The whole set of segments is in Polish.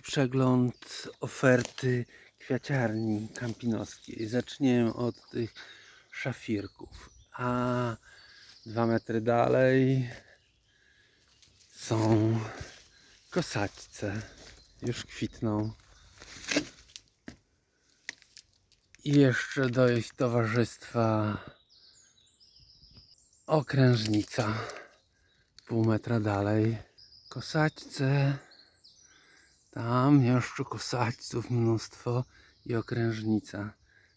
Przegląd oferty kwiaciarni kampinoskiej. Zaczniemy od tych szafirków. A dwa metry dalej są kosaćce. Już kwitną. I jeszcze do ich towarzystwa okrężnica. Pół metra dalej. Kosaćce. Tam jeszcze kosaćców mnóstwo i okrężnica.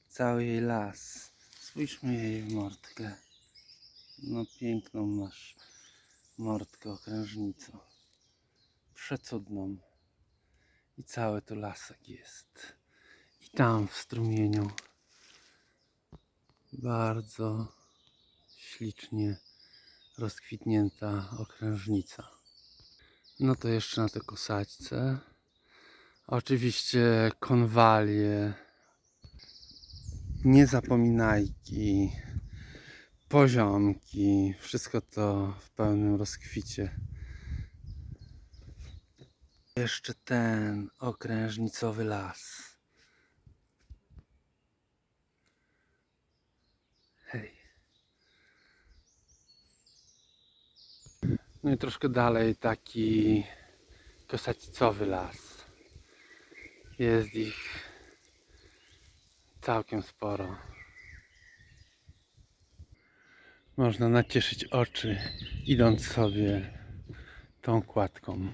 Cały jej las. Spójrzmy jej w mordkę. No piękną masz mordkę okrężnico. Przecudną. I cały tu lasek jest. I tam w strumieniu bardzo ślicznie rozkwitnięta okrężnica. No to jeszcze na te kosaćce. Oczywiście konwalie, niezapominajki, poziomki, wszystko to w pełnym rozkwicie. Jeszcze ten okrężnicowy las. Hej. No i troszkę dalej taki kosacicowy las. Jest ich całkiem sporo. Można nacieszyć oczy idąc sobie tą kładką.